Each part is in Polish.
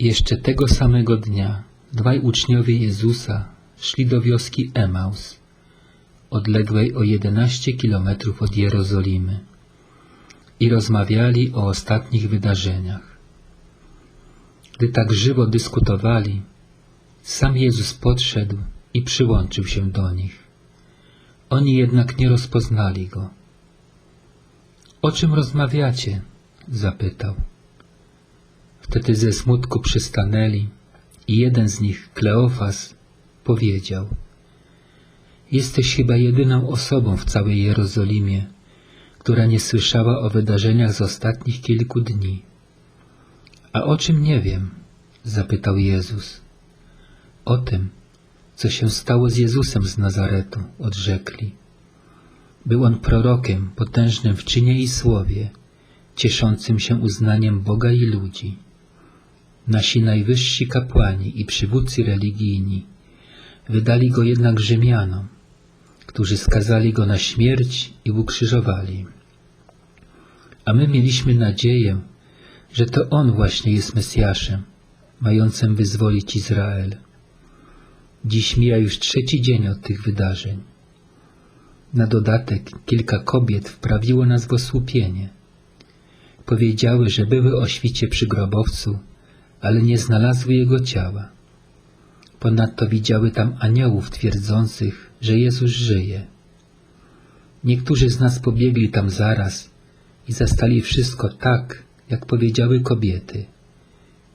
Jeszcze tego samego dnia dwaj uczniowie Jezusa szli do wioski Emaus, odległej o 11 kilometrów od Jerozolimy i rozmawiali o ostatnich wydarzeniach. Gdy tak żywo dyskutowali, sam Jezus podszedł i przyłączył się do nich. Oni jednak nie rozpoznali Go. O czym rozmawiacie? zapytał. Wtedy ze smutku przystanęli i jeden z nich, Kleofas, powiedział Jesteś chyba jedyną osobą w całej Jerozolimie, która nie słyszała o wydarzeniach z ostatnich kilku dni. A o czym nie wiem? zapytał Jezus. O tym, co się stało z Jezusem z Nazaretu, odrzekli. Był on prorokiem, potężnym w czynie i słowie, cieszącym się uznaniem Boga i ludzi. Nasi najwyżsi kapłani i przywódcy religijni wydali go jednak Rzymianom, którzy skazali go na śmierć i ukrzyżowali. A my mieliśmy nadzieję, że to on właśnie jest Mesjaszem, mającym wyzwolić Izrael. Dziś mija już trzeci dzień od tych wydarzeń. Na dodatek kilka kobiet wprawiło nas w osłupienie. Powiedziały, że były o świcie przy grobowcu, ale nie znalazły jego ciała. Ponadto widziały tam aniołów twierdzących, że Jezus żyje. Niektórzy z nas pobiegli tam zaraz i zastali wszystko tak, jak powiedziały kobiety.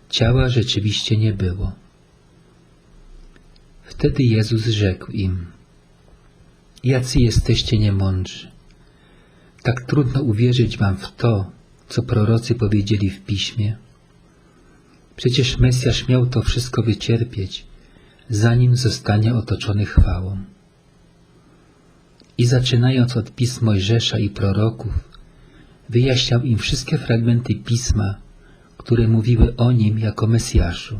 Ciała rzeczywiście nie było. Wtedy Jezus rzekł im, Jacy jesteście niemądrzy. Tak trudno uwierzyć wam w to, co prorocy powiedzieli w piśmie. Przecież Mesjasz miał to wszystko wycierpieć, zanim zostanie otoczony chwałą. I zaczynając od pism Mojżesza i proroków, wyjaśniał im wszystkie fragmenty pisma, które mówiły o nim jako Mesjaszu.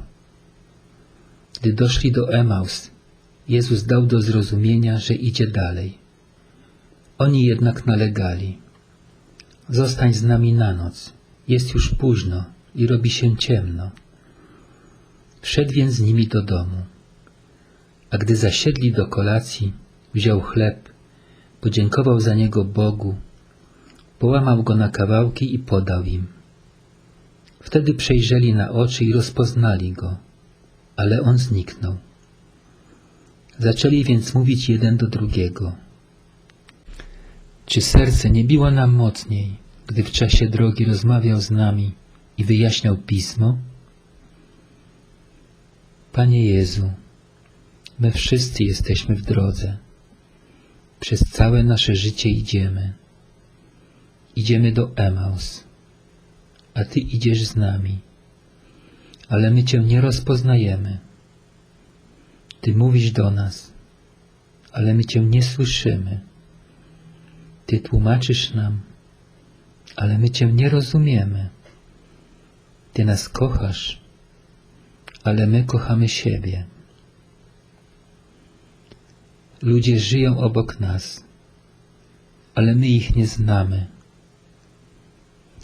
Gdy doszli do Emaus, Jezus dał do zrozumienia, że idzie dalej. Oni jednak nalegali. Zostań z nami na noc. Jest już późno i robi się ciemno. Wszedł więc z nimi do domu. A gdy zasiedli do kolacji, wziął chleb, podziękował za niego Bogu, połamał go na kawałki i podał im. Wtedy przejrzeli na oczy i rozpoznali go, ale on zniknął. Zaczęli więc mówić jeden do drugiego. Czy serce nie biło nam mocniej, gdy w czasie drogi rozmawiał z nami i wyjaśniał pismo? Panie Jezu, my wszyscy jesteśmy w drodze. Przez całe nasze życie idziemy. Idziemy do Emaus, a Ty idziesz z nami, ale my Cię nie rozpoznajemy. Ty mówisz do nas, ale my Cię nie słyszymy. Ty tłumaczysz nam, ale my Cię nie rozumiemy. Ty nas kochasz, ale my kochamy siebie. Ludzie żyją obok nas, ale my ich nie znamy.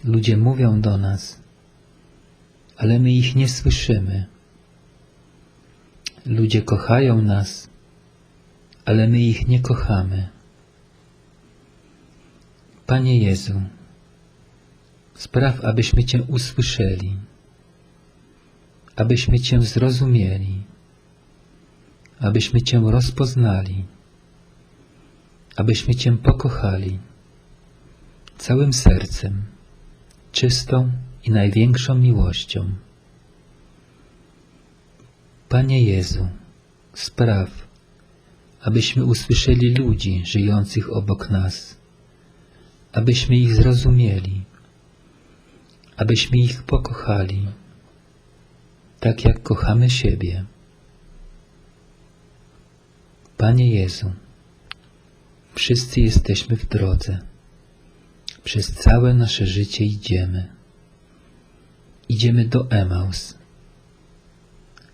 Ludzie mówią do nas, ale my ich nie słyszymy. Ludzie kochają nas, ale my ich nie kochamy. Panie Jezu, spraw, abyśmy Cię usłyszeli, abyśmy Cię zrozumieli, abyśmy Cię rozpoznali, abyśmy Cię pokochali całym sercem, czystą i największą miłością. Panie Jezu, spraw, abyśmy usłyszeli ludzi żyjących obok nas, abyśmy ich zrozumieli, abyśmy ich pokochali, tak jak kochamy siebie. Panie Jezu, wszyscy jesteśmy w drodze. Przez całe nasze życie idziemy. Idziemy do Emaus,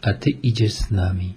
a Ty idziesz z nami.